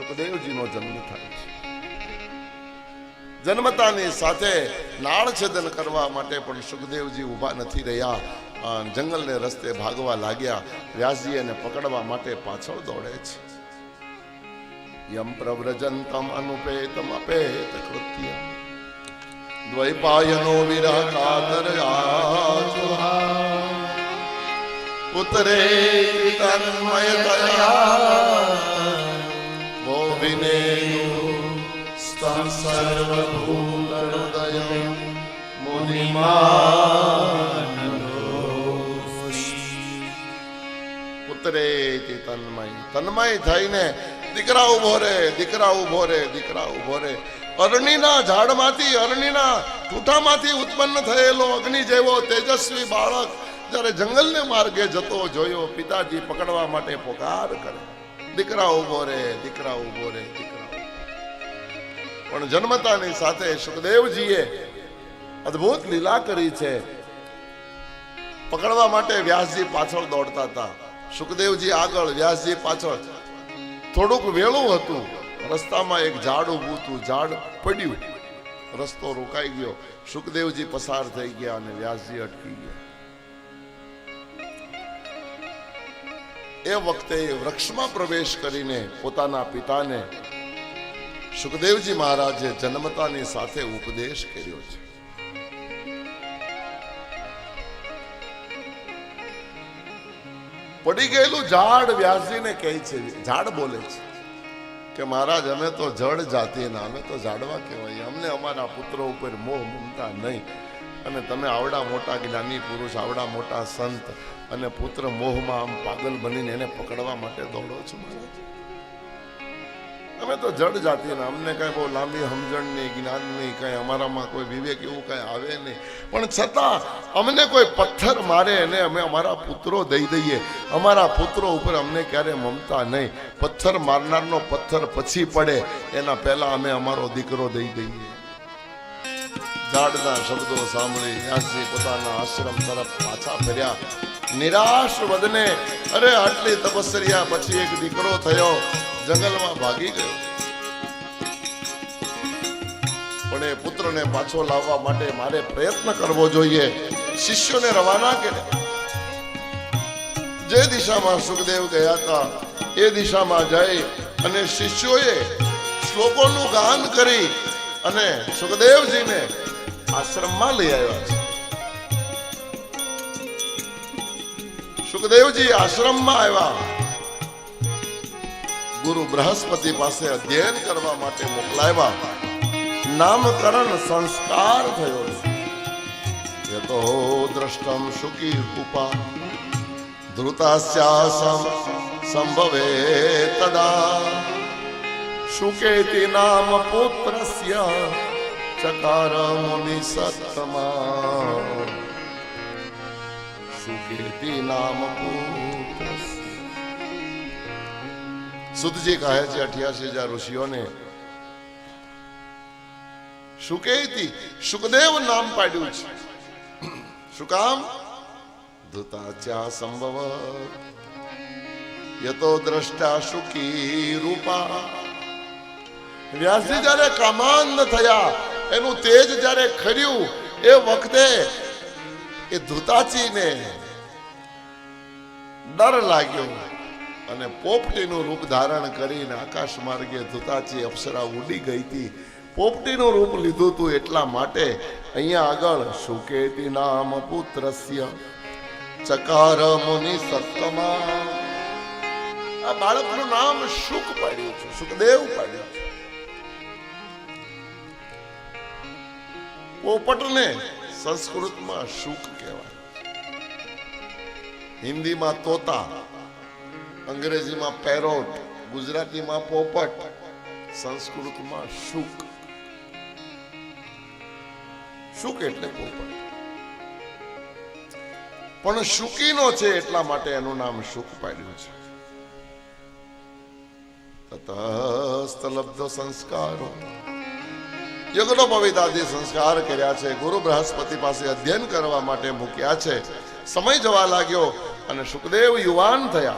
સુખદેવજીનો જન્મ થાય છે. જન્મતાની સાથે નાળ છેદન કરવા માટે પણ સુખદેવજી ઊભા નથી રહ્યા. જંગલને રસ્તે ભાગવા લાગ્યા. વ્યાસજી એને પકડવા માટે પાછળ દોડે છે. યમ પ્રવ્રજંતમ અનુપેતમ અપેત કૃત્ય. દ્વૈપાયનો વિરહ કાતર પુત્રે તન્મયતયા સર્વભૂતહૃદય પુત્રે તન્મય તન્મય થઈને દીકરા ઊભો રે દીકરા ઊભો રે દીકરા ઊભો રે અરણીના ઝાડમાંથી અરણીના ઠૂઠામાંથી ઉત્પન્ન થયેલો અગ્નિ જેવો તેજસ્વી બાળક જ્યારે જંગલને માર્ગે જતો જોયો, પિતાજી પકડવા માટે પોકાર કરે. દીકરા ઊભો રે, દીકરા ઊભો રે, દીકરા. પણ જન્મતાની સાથે સુખદેવજીએ અદ્ભુત લીલા કરી છે. પકડવા માટે વ્યાસજી પાછળ દોડતા હતા. સુખદેવજી આગળ, વ્યાસજી પાછળ. થોડુંક વેળું હતું. રસ્તામાં એક ઝાડ ઊભું હતું. ઝાડ પડ્યું. રસ્તો રોકાઈ ગયો. સુખદેવજી પસાર થઈ ગયા અને વ્યાસજી અટકી ગયા. એ વખતે વૃક્ષમાં પ્રવેશ કરીને પોતાના પિતાને સુખદેવજી મહારાજે જન્મતાની સાથે ઉપદેશ કર્યો છે. પડી ગયેલું ઝાડ વ્યાસજીને કહે છે, ઝાડ બોલે છે કે મહારાજ, અમે તો જળ જાતિના અમે તો ઝાડવા કહેવાય અમને અમારા પુત્રો ઉપર મોહ મમતા નહીં. અને તમે આવડા મોટા જ્ઞાની પુરુષ, આવડા મોટા સંત અને પુત્ર મોહમાં આમ પાગલ બનીને એને પકડવા માટે દોડો છો મહારાજ. અમે તો જડ જાતિના, અમને કઈ બહુ લાંબી સમજણ નહીં, જ્ઞાન નહીં, કઈ અમારામાં કોઈ વિવેક એવું કઈ આવે નહીં. પણ છતાં અમને કોઈ પથ્થર મારે અને અમે અમારા પુત્રો દઈ દઈએ. અમારા પુત્રો ઉપર અમને ક્યારે મમતા નહીં. પથ્થર મારનારનો પથ્થર પછી પડે. એના પહેલા અમે અમારો દીકરો દઈ દઈએ. ઝાડના શબ્દો સાંભળી વ્યાસજી પોતાના આશ્રમ તરફ પાછા ફર્યા. નિરાશ વધને અરે, આટલી તપસ્યા પછી એક દીકરો થયો. જંગલમાં ભાગી ગયો. પણ એ પુત્રને પાછો લાવવા માટે મારે પ્રયત્ન કરવો જોઈએ. શિષ્યોને રવાના કર્યા જે દિશામાં સુખદેવ ગયા હતા, એ દિશામાં જઈ અને શિષ્યોએ શ્લોકોનું ગાન કરી અને સુખદેવજીને આશ્રમમાં લઈ આવ્યા છે. સુખદેવજી આશ્રમમાં આવ્યા. ગુરુ બૃહસ્પતિ પાસે અધ્યયન કરવા માટે મોકલાવ્યા. નામકરણ સંસ્કાર થયો. છે યતો દ્રષ્ટમ સુખી ઉપા ધૃતાસ્યાસમ સંભવે તદા. સુકેતિ નામ પુત્રસ્ય ચકાર મુનિ સત્તમા સુકેતિ નામ પુત્રસ્ય સુતજી કહે છે, અઠ્યાસી હજાર ઋષિઓને સુકેતી સુખદેવ નામ પાડ્યું છે. શું કામ? ધૃતાચા સંભવ, યતો દ્રષ્ટા સુખી રૂપા. વ્યાસજી જ્યારે કામાંદ થયા, એનું તેજ જ્યારે ખર્યું, એ વખતે એ ધૃતાચીને ડર લાગ્યો. અને પોપટીનું રૂપ ધારણ કરીને આકાશ માર્ગે ધુતાચી અપ્સરા ઉડી ગઈ હતી. પોપટીનું રૂપ લીધું હતું એટલા માટે અહીંયા આગળ સુકેતી નામ પુત્રસ્ય. ચકાર મુનિ સત્તમા આ બાળકનું નામ શુક પાડ્યું છે, સુખદેવ પાડ્યું છે. પોપટને સંસ્કૃતમાં શુક કહેવાય. હિન્દીમાં તોતા. અંગ્રેજીમાં પેરોટ, ગુજરાતીમાં પોપટ, સંસ્કૃતમાં શુક. શુક એટલે પોપટ. પણ શુકીનો છે એટલા માટે એનું નામ શુક પાડ્યું છે. તતસ્તલબ્ધો સંસ્કારો. યજ્ઞોપવિતાદી સંસ્કાર કર્યા છે, ગુરુ બૃહસ્પતિ પાસે અધ્યયન કરવા માટે મૂક્યા છે. સમય જવા લાગ્યો અને સુખદેવ યુવાન થયા.